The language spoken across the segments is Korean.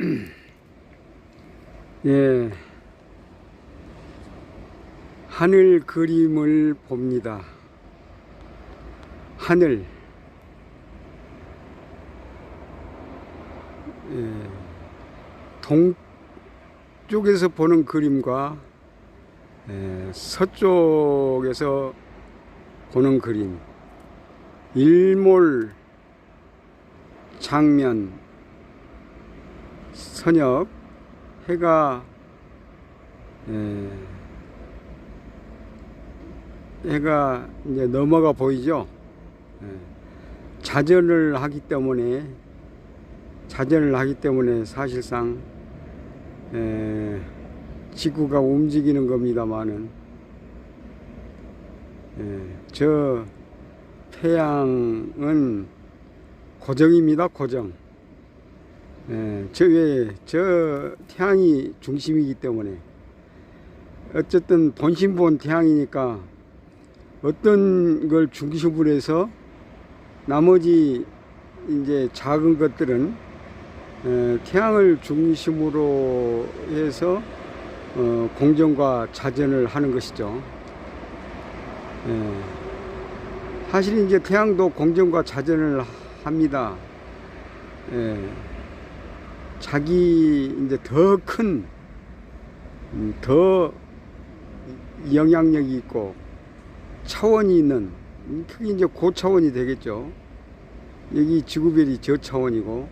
예. 하늘 그림을 봅니다. 하늘. 예. 동쪽에서 보는 그림과 예, 서쪽에서 보는 그림. 일몰 장면 선역 해가 예, 해가 이제 넘어가 보이죠. 예, 자전을 하기 때문에 자전을 하기 때문에 사실상 예, 지구가 움직이는 겁니다만은 예, 저 태양은 고정입니다. 고정. 예, 저 왜, 저 태양이 중심이기 때문에 어쨌든 본심본 태양이니까 어떤 걸 중심으로 해서 나머지 이제 작은 것들은 에, 태양을 중심으로 해서 어, 공정과 자전을 하는 것이죠. 예. 사실 이제 태양도 공정과 자전을 합니다. 예. 자기 이제 더 큰, 음, 더 영향력이 있고 차원이 있는, 음, 그게 이제 고차원이 되겠죠. 여기 지구별이 저차원이고,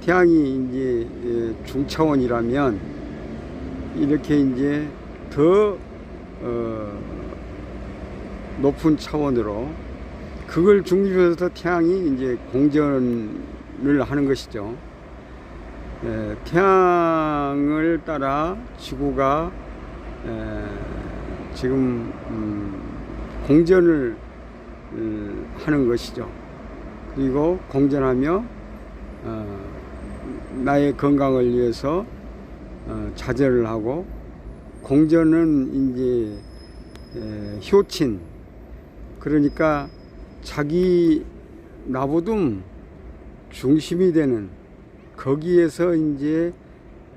태양이 이제 예, 중차원이라면, 이렇게 이제 더, 어, 높은 차원으로, 그걸 중립해서 태양이 이제 공전을 하는 것이죠. 예, 태양을 따라 지구가 에, 지금 음, 공전을 음, 하는 것이죠. 그리고 공전하며 어, 나의 건강을 위해서 어, 자제를 하고 공전은 이제 에, 효친 그러니까 자기 나보듬 중심이 되는 거기에서 이제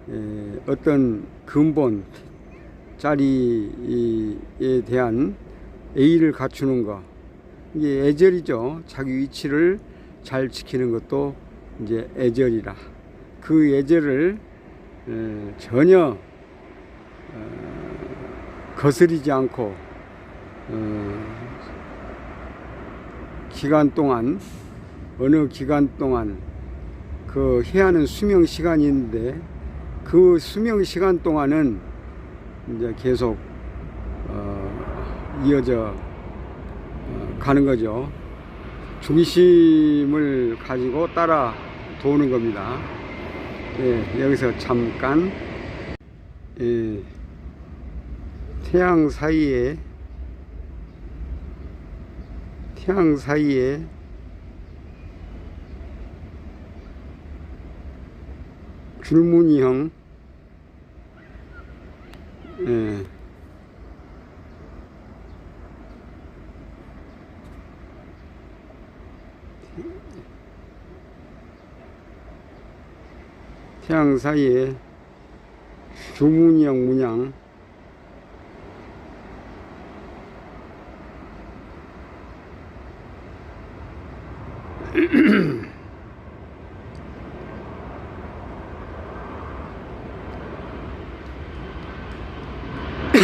에, 어떤 근본 자리에 대한 A를 갖추는 거 이게 애절이죠. 자기 위치를 잘 지키는 것도 이제 애절이라 그 애절을 에, 전혀 어, 거스리지 않고 어, 기간 동안 어느 기간 동안 그 해야 하는 수명 시간이 있는데 그 수명 시간 동안은 이제 계속 어, 이어져 어, 가는 거죠. 중심을 가지고 따라 도는 겁니다. 예, 여기서 잠깐 예, 태양 사이에 태양 사이에 줄무늬형 예. 태양 사이에 줄무늬형 문양 예,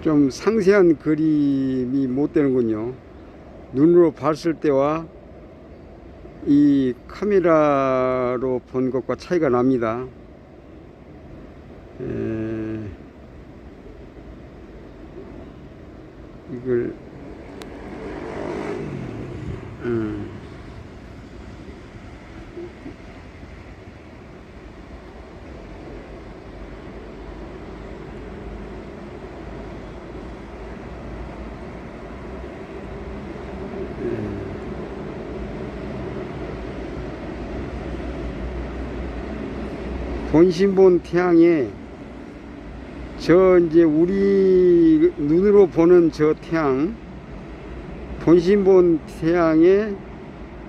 좀 상세한 그림이 못 되는군요. 눈으로 봤을 때와 이 카메라로 본 것과 차이가 납니다. 에, 이걸 음, 본신본 태양에 저 이제 우리 눈으로 보는 저 태양 본신본 태양의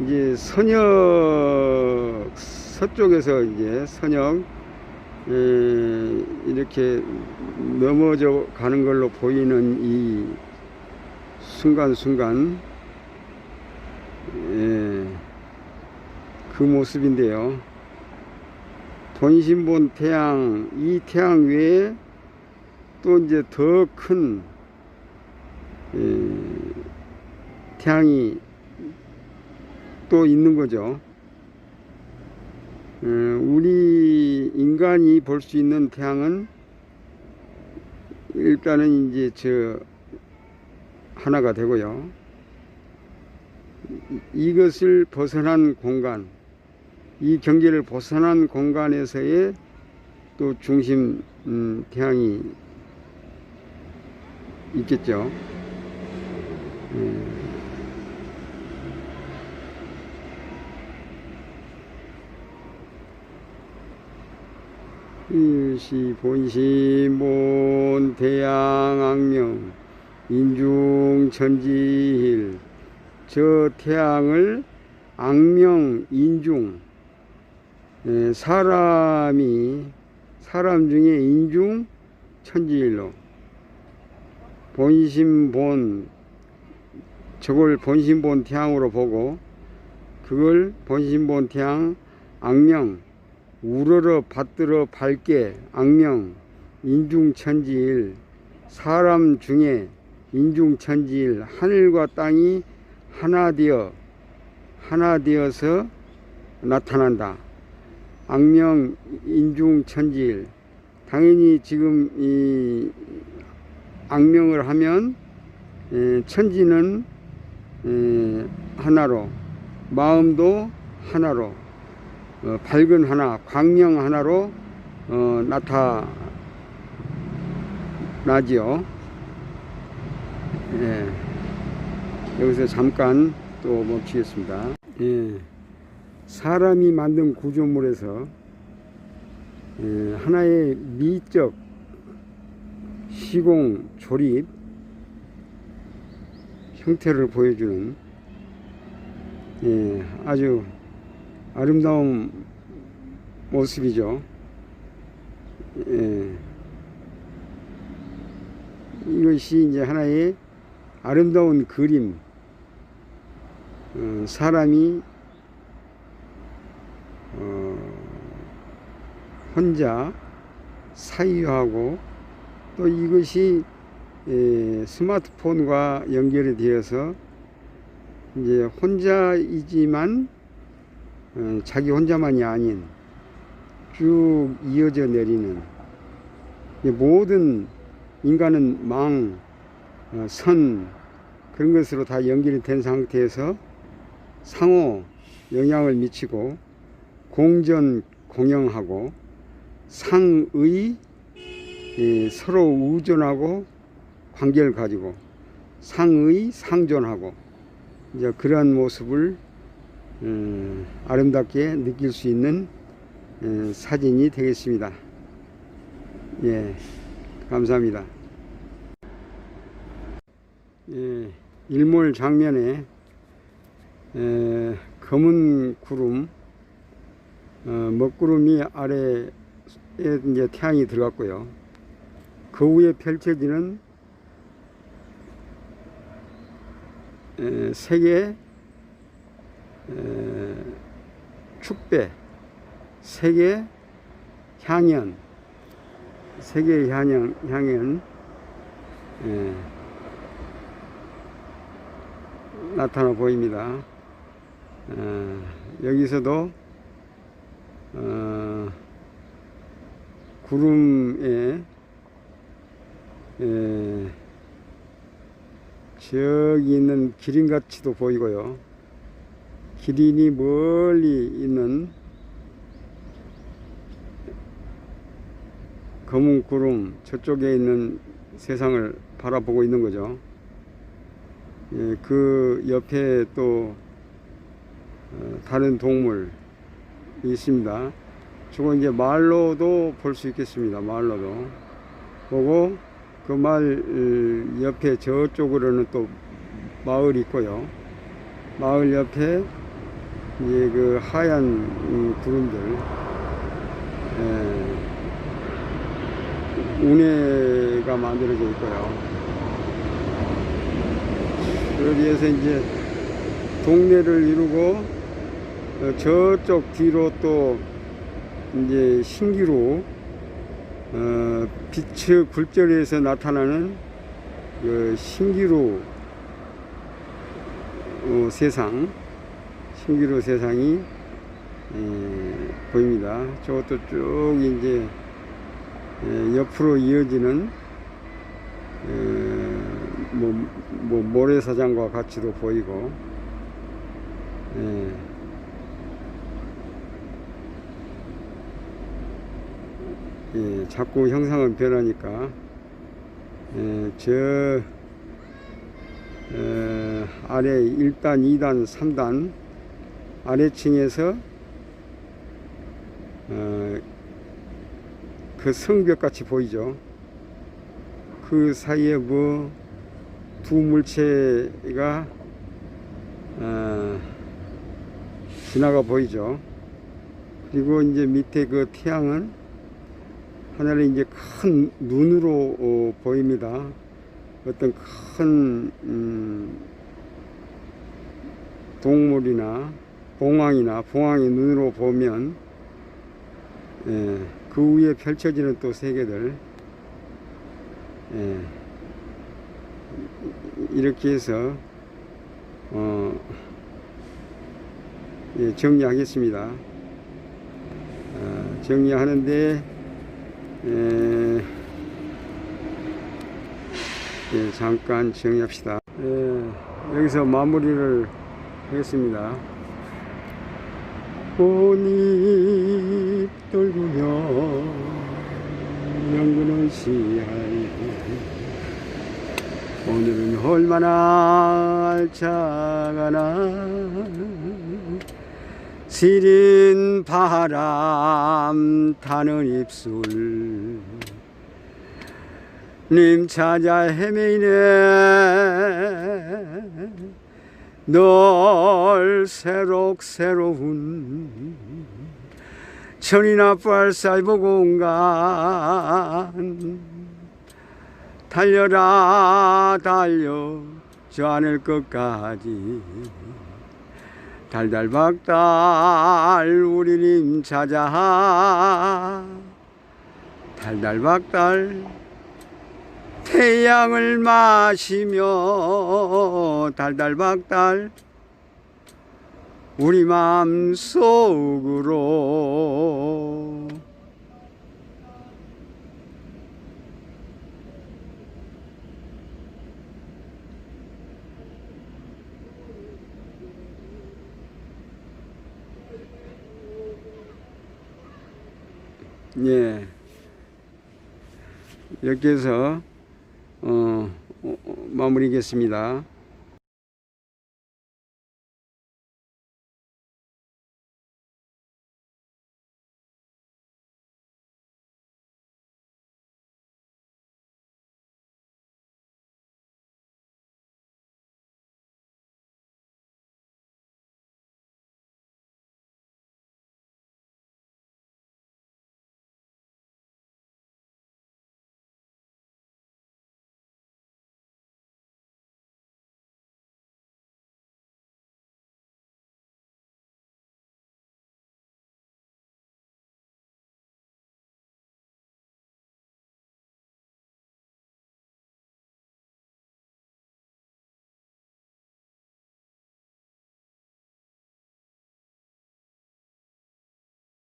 이제 선역 서쪽에서 이제 선역 에, 이렇게 넘어져 가는 걸로 보이는 이 순간순간 예, 그 모습인데요. 본신본 태양, 이 태양 외에 또 이제 더큰 태양이 또 있는 거죠. 어, 우리 인간이 볼 수 있는 태양은 일단은 이제 저 하나가 되고요. 이- 이것을 벗어난 공간, 이 경계를 벗어난 공간에서의 또 중심 음, 태양이 있겠죠. 예. 일시 본시본 대양악명 인중천지일 저 태양을 악명 인중 예, 사람이 사람 중에 인중 천지일로 본심본 저걸 본심본 태양으로 보고 그걸 본심본 태양 악명 우러러 받들어 밝게 악명 인중천지일 사람 중에 인중천지일 하늘과 땅이 하나 되어 하나 되어서 나타난다. 악명 인중천지일 당연히 지금 이 악명을 하면 에, 천지는 에, 하나로 마음도 하나로 어, 밝은 하나, 광명 하나로 어, 나타나지요. 예. 여기서 잠깐 또 멈추겠습니다. 예. 사람이 만든 구조물에서 예, 하나의 미적 시공 조립 형태를 보여주는 예, 아주 아름다운 모습이죠. 예. 이것이 이제 하나의 아름다운 그림. 어, 사람이 어, 혼자 사유하고 또 이것이 예, 스마트폰과 연결이 되어서 이제 혼자이지만 어, 자기 혼자만이 아닌 쭉 이어져 내리는 이 모든 인간은 망, 어, 선 그런 것으로 다 연결이 된 상태에서 상호 영향을 미치고 공전 공영하고 상의 이 서로 우존하고 관계를 가지고 상의 상존하고 이제 그러한 모습을 음, 아름답게 느낄 수 있는 음, 사진이 되겠습니다. 예, 감사합니다. 예, 일몰 장면에 에, 검은 구름, 어, 먹구름이 아래에 이제 태양이 들어갔고요. 그 위에 펼쳐지는 에, 세계 에, 축배, 세계 향연, 세계 향연, 향연 에, 나타나 보입니다. 어, 여기서도 어, 구름에 에, 저기 있는 기린같이도 보이고요. 기린이 멀리 있는 검은 구름 저쪽에 있는 세상을 바라보고 있는 거죠. 예, 그 옆에 또 어, 다른 동물이 있습니다. 저거 이제 말로도 볼 수 있겠습니다. 말로도 보고 그 마을 옆에 저쪽으로는 또 마을이 있고요. 마을 옆에 이제 그 하얀 음, 구름들, 예, 운해가 만들어져 있고요. 여기에서 이제 동네를 이루고 어, 저쪽 뒤로 또 이제 신기루 어, 빛의 굴절에서 나타나는 그 신기루 어, 세상, 신기루 세상이 에, 보입니다. 저것도 쭉 이제 에, 옆으로 이어지는 에, 뭐, 뭐 모래사장과 같이도 보이고 예. 예, 자꾸 형상은 변하니까 예, 저 에, 아래 1단, 2단, 3단 아래층에서 어, 그 성벽 같이 보이죠. 그 사이에 뭐 두 물체가 어, 지나가 보이죠. 그리고 이제 밑에 그 태양은 하늘에 이제 큰 눈으로 어, 보입니다. 어떤 큰 음, 동물이나 봉황이나 봉황의 눈으로 보면 예, 그 위에 펼쳐지는 또 세계들 예, 이렇게 해서 어, 예, 정리하겠습니다. 어, 정리하는데 예, 예, 잠깐 정리합시다. 예, 여기서 마무리를 하겠습니다. 꽃잎 떨구며 연근을 시할고 오늘은 얼마나 알차가나 시린 바람 타는 입술. 님 찾아 헤매이네. 널 새록새로운 천이나 빨살 보고 온간 달려라 달려 저 하늘 끝까지 달달박달 우리님 찾아 달달박달 태양을 마시며 달달박달 우리 마음 속으로 예. 해서 어, 어, 어, 마무리겠습니다.